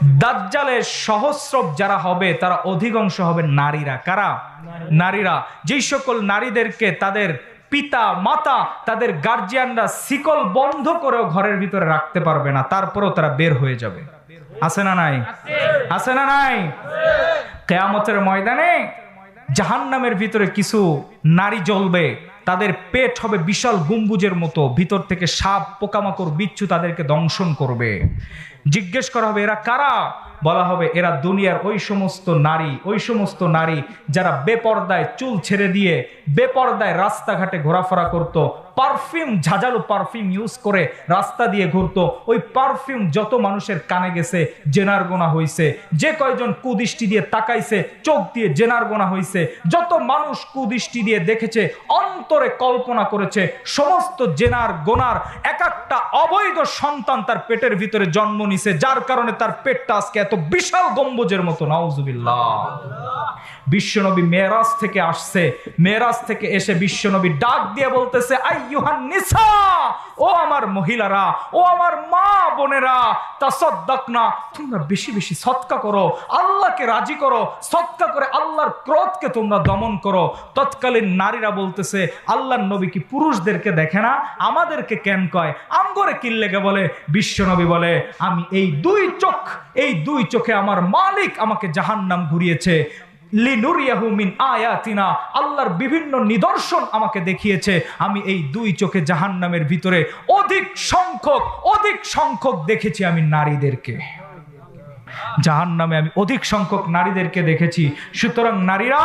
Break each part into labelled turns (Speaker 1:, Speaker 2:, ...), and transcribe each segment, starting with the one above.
Speaker 1: দাজ্জালের সহস্রব যারা হবে তারা অধিকাংশ হবে নারীরা। কারা? নারীরা। যেই সকল নারীদেরকে তাদের পিতা মাতা তাদের গার্জিয়ানরা শিকল বন্ধ করেও ঘরের ভিতরে রাখতে পারবে না তারপরেও তারা বের হয়ে যাবে। আছে না নাই? আছে না নাই? কেয়ামতের ময়দানে জাহান্নামের ভিতরে কিছু নারী জ্বলবে। তাদের পেট হবে বিশাল গম্বুজের মতো, ভিতর থেকে সাপ, পোকামাকড়, বিচ্ছু তাদেরকে দংশন করবে। জিজ্ঞেস করা হবে, এরা কারা? বলা হবে, এরা দুনিয়ার ওই সমস্ত নারী, ওই সমস্ত নারী যারা বেপর্দায় চুল ছেড়ে দিয়ে বেপর্দায় রাস্তাঘাটে ঘোরাফেরা করত, পারফিউম, ঝাঁঝালো পারফিউম ইউজ করে রাস্তা দিয়ে ঘুরতো। ওই পারফিউম যত মানুষের কানে গেছে, জেনার গোনা হইছে। যে কয়জন কুদৃষ্টি দিয়ে তাকাইছে, চোখ দিয়ে জেনার গোনা হইছে। যত মানুষ কুদৃষ্টি দিয়ে দেখেছে অন্তরে কল্পনা করেছে, সমস্ত জেনার, গোনার, এক একটা অবৈধ সন্তান তার পেটের ভিতরে জন্ম নিছে, যার কারণে তার পেটটা আজকে এত বিশাল গম্বুজের মতো নাউজুবিল্লাহ বিশ্বনবী মেরাজ থেকে আসছে। মেরাজ থেকে এসে বিশ্বনবী ডাক দিয়ে বলতেছে, আইয়ুহান নিসা, ও আমার মহিলারা, ও আমার মা বোনেরা তাসাদ্দাক না তোমরা বেশি বেশি সৎকা করো, আল্লাহকে রাজি করো, সৎকা করে আল্লাহর ক্রোধকে তোমরা দমন করো। তৎকালীন নারীরা বলতেছে, আল্লাহর নবী কি পুরুষদেরকে দেখে না? আমাদেরকে কেন কয়? আমগরে কিল্লেকে বলে, বিশ্বনবী বলে, আমি এই দুই চোখ, এই দুই চোখে আমার মালিক আমাকে জাহান্নাম ঘুরিয়েছে। লিনুরিয়াহু মিন আয়াতিনা। আল্লাহর বিভিন্ন নিদর্শন আমাকে দেখিয়েছে। আমি এই দুই চোখে জাহান্নামের ভিতরে অধিক সংখ্যক অধিক সংখ্যক দেখেছি আমি নারীদেরকে। জাহান নামে আমি অধিক সংখ্যক নারীদেরকে দেখেছি। সুতরাং নারীরা,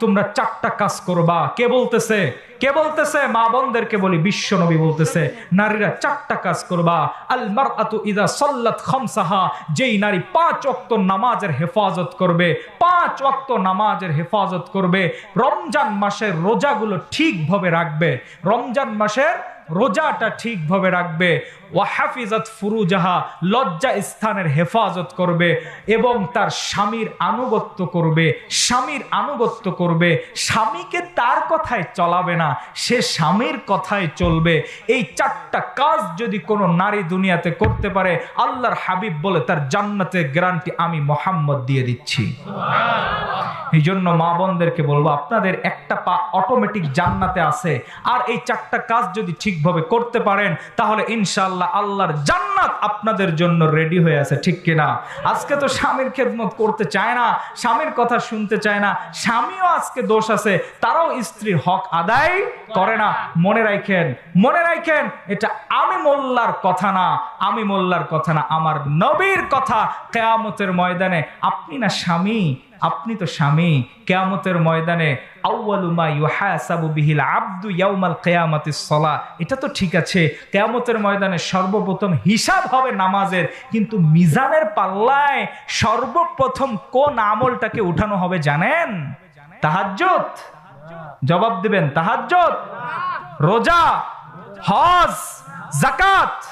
Speaker 1: তোমরা চারটা কাজ করবা। কে বলতেছে? কে বলতেছে? মা বোনদেরকে বলি, বিশ্ব নবী বলতেছে, নারীরা চারটা কাজ করবা। আল মারআতু ইদা সাল্লাত খামসাহা, যেই নারী পাঁচ ওয়াক্ত নামাজের হেফাজত করবে, পাঁচ ওয়াক্ত নামাজের হেফাজত করবে, রমজান মাসের রোজাগুলো ঠিকভাবে রাখবে। রমজান মাসের রোজাটা ঠিকভাবে রাখবে। ওয়াহাফিজাত ফুরুজাহা, লজ্জা স্থানের হেফাজত করবে এবং তার স্বামীর আনুগত্য করবে। স্বামীর আনুগত্য করবে। স্বামীকে তার কথায় চলাবে না, সে স্বামীর কথায় চলবে। এই চারটা কাজ যদি কোনো নারী দুনিয়াতে করতে পারে, আল্লাহর হাবিব বলে তার জান্নাতের গ্যারান্টি আমি মোহাম্মদ দিয়ে দিচ্ছি। এই জন্য মা বোনদেরকে বলব, আপনাদের একটা পা অটোমেটিক জান্নাতে আছে। আর এই চারটা কাজ যদি ঠিকভাবে করতে পারেন, তাহলে ইনশাল্লাহ আল্লাহর জান্নাত আপনাদের জন্য রেডি হয়ে আছে, ঠিক কিনা? আজকে তো স্বামীর খেদমত করতে চায় না, স্বামীর কথা শুনতে চায় না, স্বামীও আজকে দোষ আছে, তারাও স্ত্রীর হক আদায় করে না। মনে রাখেন মনে রাখেন, এটা আমি মোল্লার কথা না, আমি মোল্লার কথা না, আমার নবীর কথা। কেয়ামতের ময়দানে আপনি না স্বামী আপনি তো স্বামী, কেয়ামতের ময়দানে এটা তো ঠিক আছে, কেয়ামতের ময়দানে সর্বপ্রথম হিসাব হবে নামাজের, কিন্তু মিজানের পাল্লায় সর্বপ্রথম কোন আমলটাকে উঠানো হবে জানেন? তাহাজ্জুদ। জবাব দিবেন, তাহাজ্জুদ। রোজা। হজ। জাকাত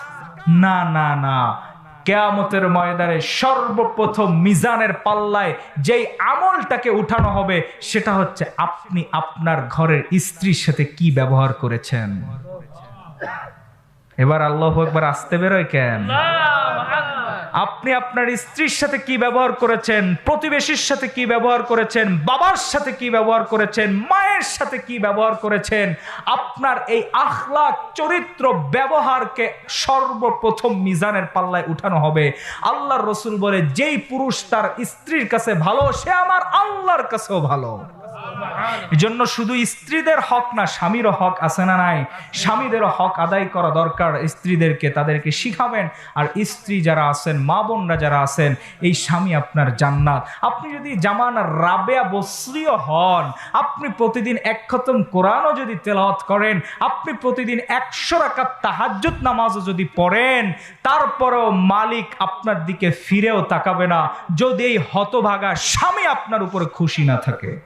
Speaker 1: না না না। কেয়ামতের ময়দানে সর্বপ্রথম মিজানের পাল্লায় যেই আমলটাকে উঠানো হবে, সেটা হচ্ছে আপনি আপনার ঘরের স্ত্রীর সাথে কি ব্যবহার করেছেন? এবার আল্লাহ একবার আসতে বেরোয় কেন? আপনি আপনার স্ত্রীর সাথে কি ব্যবহার করেছেন? প্রতিবেশীর সাথে কি ব্যবহার করেছেন? বাবার সাথে কি ব্যবহার করেছেন? মায়ের সাথে কি ব্যবহার করেছেন? আপনার এই আখলাক চরিত্র ব্যবহারকে সর্বপ্রথম মিজানের পাল্লায় উঠানো হবে। আল্লাহর রসুল বলে, যেই পুরুষ তার স্ত্রীর কাছে ভালো, সে আমার আল্লাহর কাছেও ভালো। এজন্য শুধু স্ত্রীদের হক না, স্বামীরও হক আছে না নাই? স্বামীদেরও হক আদায় করা দরকার। স্ত্রীদেরকে তাদেরকে শিখাবেন। আর স্ত্রী যারা আছেন, মা বোনরা যারা আছেন, এই স্বামী আপনার জান্নাত। আপনি যদি জামানার রাবেয়া বসরিও হন, আপনি প্রতিদিন এক খতম কোরআনও যদি তেলাওয়াত করেন, আপনি প্রতিদিন একশো রাকাত তাহাজ্জুদ নামাজও যদি পড়েন, তারপরেও মালিক আপনার দিকে ফিরেও তাকাবে না। যদি এই হতভাগা স্বামী আপনার উপরে খুশি না থাকে।